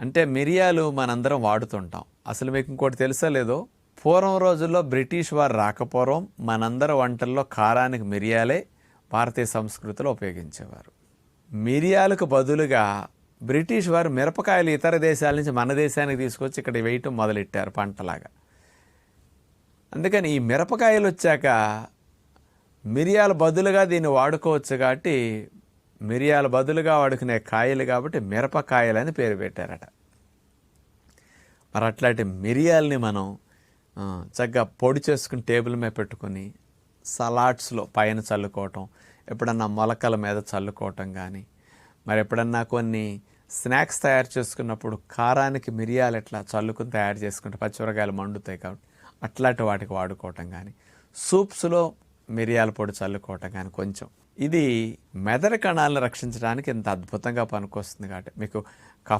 అంటే మిరియాలు మనందరం వాడుతుంటాం. అసలు మీకు ఇంకోటి తెలుసా లేదో? పూర్వం రోజుల్లో బ్రిటిష్ వారు రాకపోవడం మనందరి వంటల్లో కారానికి మిరియాలే భారతీయ సంస్కృతిలో ఉపయోగించేవారు. మిరియాలకు బదులుగా బ్రిటిష్ వారు మిరపకాయలు ఇతర దేశాల నుంచి మన దేశానికి తీసుకొచ్చి ఇక్కడ వేయటం మొదలెట్టారు పంటలాగా. అందుకని ఈ మిరపకాయలు వచ్చాక మిరియాల బదులుగా దీన్ని వాడుకోవచ్చు కాబట్టి మిరియాల బదులుగా వాడుకునే కాయలు కాబట్టి మిరపకాయలు అని పేరు పెట్టారట. మరి అట్లాంటి మిరియాలని మనం చక్కగా పొడి చేసుకుని టేబుల్ మీద పెట్టుకొని సలాడ్స్లో పైన చల్లుకోవటం ఎప్పుడన్నా మొలకల మీద చల్లుకోవటం కానీ మరి ఎప్పుడన్నా కొన్ని స్నాక్స్ తయారు చేసుకున్నప్పుడు కారానికి మిరియాలు ఎట్లా చల్లుకుని తయారు చేసుకుంటే పచ్చిమిరకాయలు మండుతాయి కాబట్టి అట్లాంటి వాటికి వాడుకోవటం కానీ సూప్స్లో మిరియాల పొడి చల్లుకోవటం కానీ కొంచెం. ఇది మెదడు కణాలను రక్షించడానికి ఇంత అద్భుతంగా పనికొస్తుంది కాబట్టి మీకు కఫ